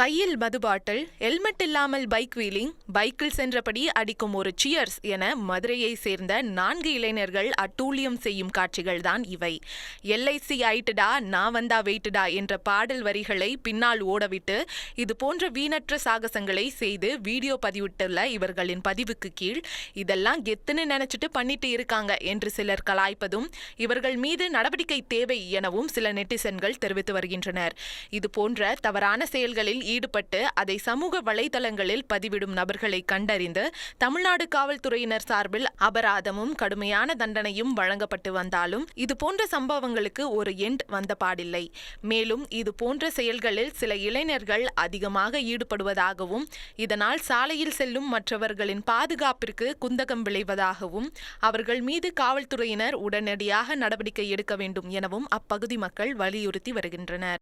கையில் மது bottle helmet இல்லாமல் பைக் வீலிங் பைக்கில் சென்றபடி அடிக்கும் ஒரு சியர்ஸ் என மதுரையை சேர்ந்த நான்கு இளைஞர்கள் அட்டூழியம் செய்யும் காட்சிகள் தான் இவை. எல்ஐசி ஆயிட்டுடா நான் வந்தா வெயிட்டுடா என்ற பாடல் வரிகளை பின்னால் ஓடவிட்டு இது போன்ற வீணற்ற சாகசங்களை செய்து வீடியோ பதிவிட்டுள்ள இவர்களின் பதிவுக்கு கீழ் இதெல்லாம் கெத்துன்னு நினைச்சிட்டு பண்ணிட்டு இருக்காங்க என்று சிலர் கலாய்ப்பதும் இவர்கள் மீது நடவடிக்கை தேவை எனவும் சில நெட்டிசன்கள் தெரிவித்து வருகின்றனர். இது போன்ற தவறான செயல்களில் ஈடுபட்டு அதை சமூக வலைதளங்களில் பதிவிடும் நபர்களை கண்டறிந்து தமிழ்நாடு காவல்துறையினர் சார்பில் அபராதமும் கடுமையான தண்டனையும் வழங்கப்பட்டு வந்தாலும் இது போன்ற சம்பவங்களுக்கு ஒரு எண்ட் வந்த பாடில்லை. மேலும் இது போன்ற செயல்களில் சில இளைஞர்கள் அதிகமாக ஈடுபடுவதாகவும் இதனால் சாலையில் செல்லும் மற்றவர்களின் பாதுகாப்பிற்கு குந்தகம் விளைவதாகவும் அவர்கள் மீது காவல்துறையினர் உடனடியாக நடவடிக்கை எடுக்க வேண்டும் எனவும் அப்பகுதி மக்கள் வலியுறுத்தி வருகின்றனர்.